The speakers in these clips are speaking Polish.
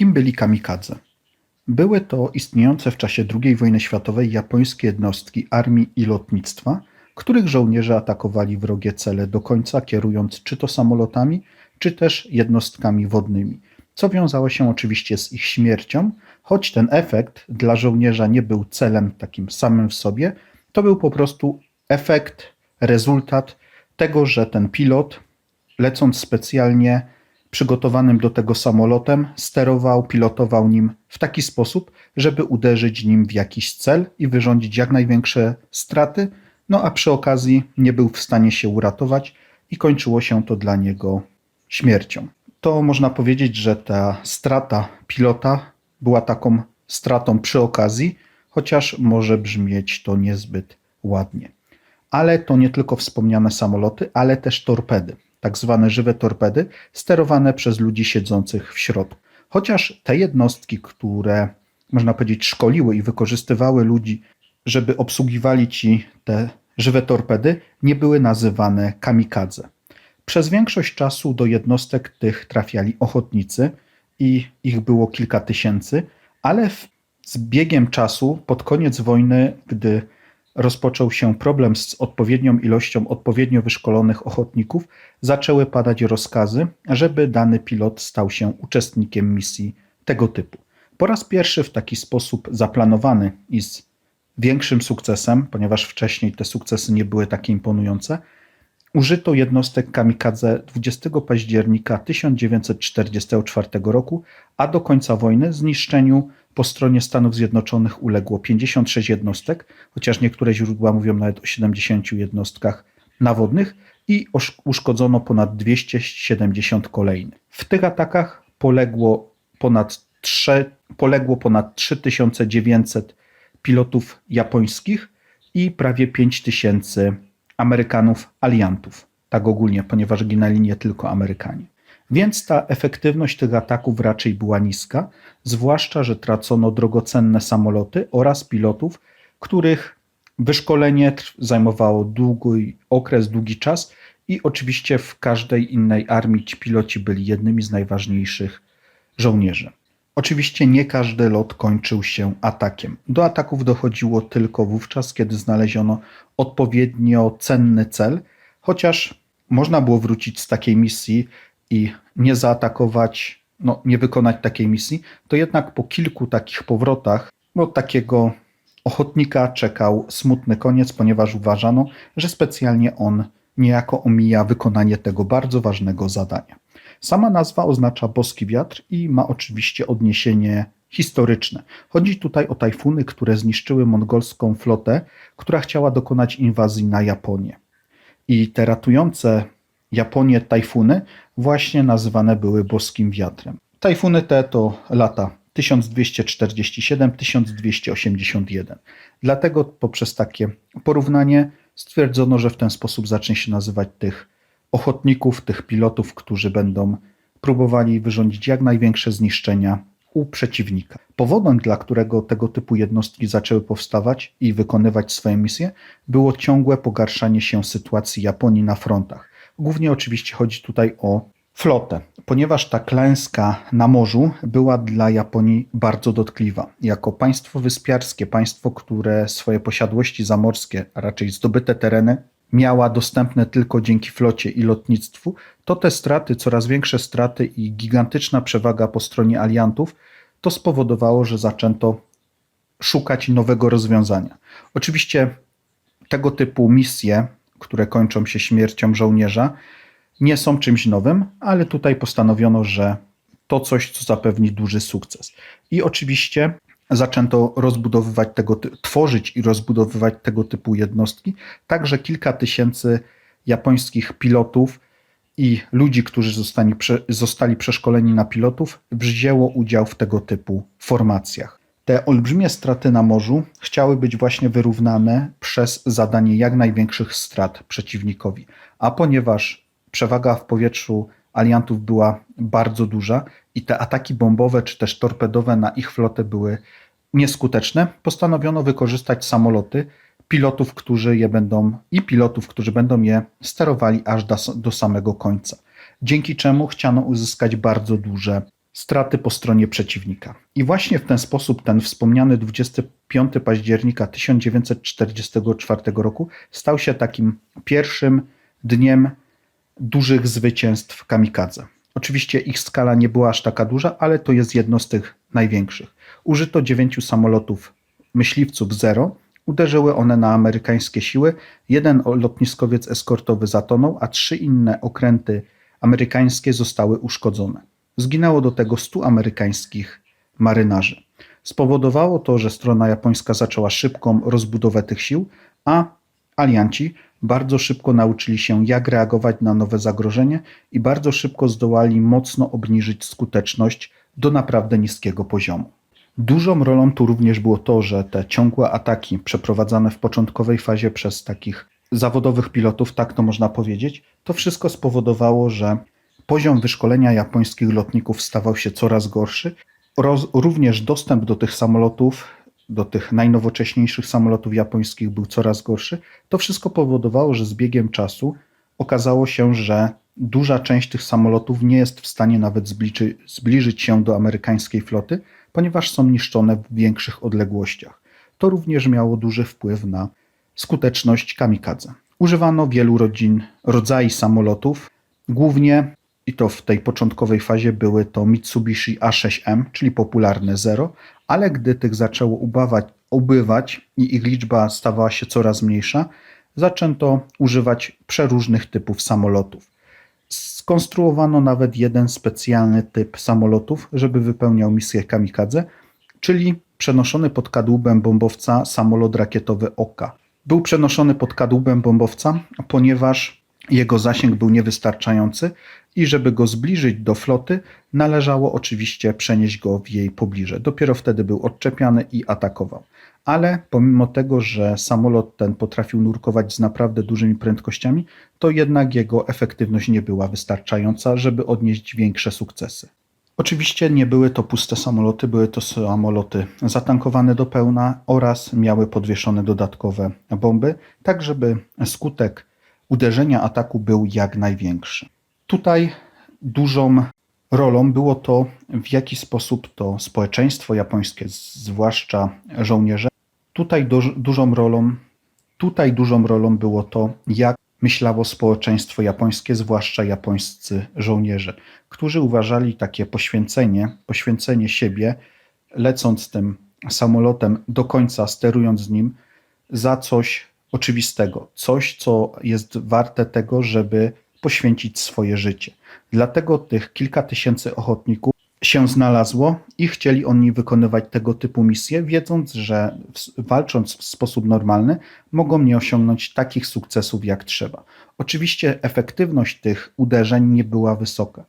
Kim byli kamikadze? Były to istniejące w czasie II wojny światowej japońskie jednostki armii i lotnictwa, których żołnierze atakowali wrogie cele do końca, kierując czy to samolotami, czy też jednostkami wodnymi, co wiązało się oczywiście z ich śmiercią, choć ten efekt dla żołnierza nie był celem takim samym w sobie, to był po prostu efekt, rezultat tego, że ten pilot, lecąc specjalnie przygotowanym do tego samolotem, sterował, pilotował nim w taki sposób, żeby uderzyć nim w jakiś cel i wyrządzić jak największe straty, no a przy okazji nie był w stanie się uratować i kończyło się to dla niego śmiercią. To można powiedzieć, że ta strata pilota była taką stratą przy okazji, chociaż może brzmieć to niezbyt ładnie. Ale to nie tylko wspomniane samoloty, ale też torpedy, tak zwane żywe torpedy, sterowane przez ludzi siedzących w środku. Chociaż te jednostki, które można powiedzieć szkoliły i wykorzystywały ludzi, żeby obsługiwali ci te żywe torpedy, nie były nazywane kamikadze. Przez większość czasu do jednostek tych trafiali ochotnicy i ich było kilka tysięcy, ale w, z biegiem czasu, pod koniec wojny, gdy rozpoczął się problem z odpowiednią ilością odpowiednio wyszkolonych ochotników, zaczęły padać rozkazy, żeby dany pilot stał się uczestnikiem misji tego typu. Po raz pierwszy w taki sposób zaplanowany i z większym sukcesem, ponieważ wcześniej te sukcesy nie były takie imponujące, użyto jednostek kamikadze 20 października 1944 roku, a do końca wojny zniszczeniu po stronie Stanów Zjednoczonych uległo 56 jednostek, chociaż niektóre źródła mówią nawet o 70 jednostkach nawodnych i uszkodzono ponad 270 kolejnych. W tych atakach poległo ponad 3, poległo ponad 3900 pilotów japońskich i prawie 5000 Amerykanów aliantów. Tak ogólnie, ponieważ ginęli nie tylko Amerykanie. Więc ta efektywność tych ataków raczej była niska, zwłaszcza, że tracono drogocenne samoloty oraz pilotów, których wyszkolenie zajmowało długi okres, długi czas i oczywiście w każdej innej armii ci piloci byli jednymi z najważniejszych żołnierzy. Oczywiście nie każdy lot kończył się atakiem. Do ataków dochodziło tylko wówczas, kiedy znaleziono odpowiednio cenny cel, chociaż można było wrócić z takiej misji i nie zaatakować, no, nie wykonać takiej misji, to jednak po kilku takich powrotach, no, takiego ochotnika czekał smutny koniec, ponieważ uważano, że specjalnie on niejako omija wykonanie tego bardzo ważnego zadania. Sama nazwa oznacza boski wiatr i ma oczywiście odniesienie historyczne. Chodzi tutaj o tajfuny, które zniszczyły mongolską flotę, która chciała dokonać inwazji na Japonię. I te ratujące Japonię tajfuny właśnie nazywane były boskim wiatrem. Tajfuny te to lata 1247-1281. Dlatego poprzez takie porównanie stwierdzono, że w ten sposób zacznie się nazywać tych ochotników, tych pilotów, którzy będą próbowali wyrządzić jak największe zniszczenia u przeciwnika. Powodem, dla którego tego typu jednostki zaczęły powstawać i wykonywać swoje misje, było ciągłe pogarszanie się sytuacji Japonii na frontach. Głównie oczywiście chodzi tutaj o flotę, ponieważ ta klęska na morzu była dla Japonii bardzo dotkliwa. Jako państwo wyspiarskie, państwo, które swoje posiadłości zamorskie, a raczej zdobyte tereny miała dostępne tylko dzięki flocie i lotnictwu, to te straty, coraz większe straty i gigantyczna przewaga po stronie aliantów, to spowodowało, że zaczęto szukać nowego rozwiązania. Oczywiście tego typu misje, które kończą się śmiercią żołnierza, nie są czymś nowym, ale tutaj postanowiono, że to coś, co zapewni duży sukces. I oczywiście zaczęto rozbudowywać tego, tworzyć i rozbudowywać tego typu jednostki, także kilka tysięcy japońskich pilotów i ludzi, którzy zostali, zostali przeszkoleni na pilotów, wzięło udział w tego typu formacjach. Te olbrzymie straty na morzu chciały być właśnie wyrównane przez zadanie jak największych strat przeciwnikowi. A ponieważ przewaga w powietrzu aliantów była bardzo duża i te ataki bombowe czy też torpedowe na ich flotę były nieskuteczne, postanowiono wykorzystać samoloty, pilotów, którzy je będą i pilotów, którzy będą je sterowali aż do, do samego końca. Dzięki czemu chciano uzyskać bardzo duże straty po stronie przeciwnika. I właśnie w ten sposób ten wspomniany 25 października 1944 roku stał się takim pierwszym dniem dużych zwycięstw kamikadze. Oczywiście ich skala nie była aż taka duża, ale to jest jedno z tych największych. Użyto dziewięciu samolotów myśliwców Zero. Uderzyły one na amerykańskie siły. Jeden lotniskowiec eskortowy zatonął, a trzy inne okręty amerykańskie zostały uszkodzone. Zginęło do tego 100 amerykańskich marynarzy. Spowodowało to, że strona japońska zaczęła szybką rozbudowę tych sił, a alianci bardzo szybko nauczyli się, jak reagować na nowe zagrożenie i bardzo szybko zdołali mocno obniżyć skuteczność do naprawdę niskiego poziomu. Dużą rolą tu również było to, że te ciągłe ataki przeprowadzane w początkowej fazie przez takich zawodowych pilotów, tak to można powiedzieć, to wszystko spowodowało, że poziom wyszkolenia japońskich lotników stawał się coraz gorszy. Również dostęp do tych samolotów, do tych najnowocześniejszych samolotów japońskich był coraz gorszy. To wszystko powodowało, że z biegiem czasu okazało się, że duża część tych samolotów nie jest w stanie nawet zbliży, zbliżyć się do amerykańskiej floty, ponieważ są niszczone w większych odległościach. To również miało duży wpływ na skuteczność kamikadze. Używano wielu rodzin, rodzajów samolotów, głównie i to w tej początkowej fazie były to Mitsubishi A6M, czyli popularne Zero, ale gdy tych zaczęło ubawać, ubywać i ich liczba stawała się coraz mniejsza, zaczęto używać przeróżnych typów samolotów. Skonstruowano nawet jeden specjalny typ samolotów, żeby wypełniał misję kamikadze, czyli przenoszony pod kadłubem bombowca samolot rakietowy Oka. Był przenoszony pod kadłubem bombowca, ponieważ jego zasięg był niewystarczający i żeby go zbliżyć do floty, należało oczywiście przenieść go w jej pobliże. Dopiero wtedy był odczepiany i atakował. Ale pomimo tego, że samolot ten potrafił nurkować z naprawdę dużymi prędkościami, to jednak jego efektywność nie była wystarczająca, żeby odnieść większe sukcesy. Oczywiście nie były to puste samoloty, były to samoloty zatankowane do pełna oraz miały podwieszone dodatkowe bomby, tak żeby skutek uderzenia ataku był jak największy. Tutaj dużą rolą było to, w jaki sposób to społeczeństwo japońskie, zwłaszcza żołnierze, tutaj dużą rolą, tutaj dużą rolą było to, jak myślało społeczeństwo japońskie, zwłaszcza japońscy żołnierze, którzy uważali takie poświęcenie, poświęcenie siebie, lecąc tym samolotem do końca, sterując nim, za coś oczywistego, coś, co jest warte tego, żeby poświęcić swoje życie. Dlatego tych kilka tysięcy ochotników się znalazło i chcieli oni wykonywać tego typu misje, wiedząc, że walcząc w sposób normalny, mogą nie osiągnąć takich sukcesów jak trzeba. Oczywiście efektywność tych uderzeń nie była wysoka.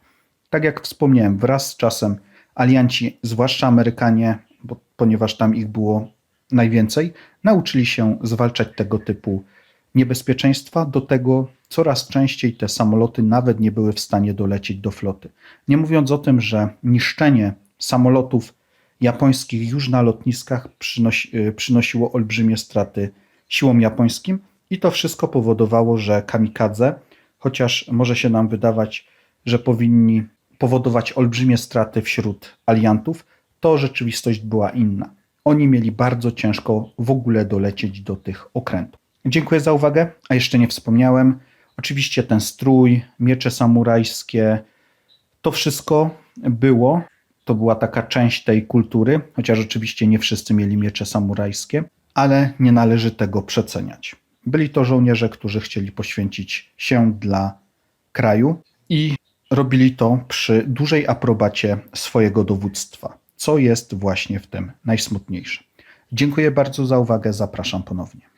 Tak jak wspomniałem, wraz z czasem alianci, zwłaszcza Amerykanie, bo, ponieważ tam ich było najwięcej, nauczyli się zwalczać tego typu niebezpieczeństwa. Do tego coraz częściej te samoloty nawet nie były w stanie dolecieć do floty. Nie mówiąc o tym, że niszczenie samolotów japońskich już na lotniskach przynosi, y, przynosiło olbrzymie straty siłom japońskim i to wszystko powodowało, że kamikadze, chociaż może się nam wydawać, że powinni powodować olbrzymie straty wśród aliantów, to rzeczywistość była inna. Oni mieli bardzo ciężko w ogóle dolecieć do tych okrętów. Dziękuję za uwagę, a jeszcze nie wspomniałem, Oczywiście ten strój, miecze samurajskie, to wszystko było. To była taka część tej kultury, chociaż oczywiście nie wszyscy mieli miecze samurajskie, ale nie należy tego przeceniać. Byli to żołnierze, którzy chcieli poświęcić się dla kraju i robili to przy dużej aprobacie swojego dowództwa, co jest właśnie w tym najsmutniejsze. Dziękuję bardzo za uwagę, zapraszam ponownie.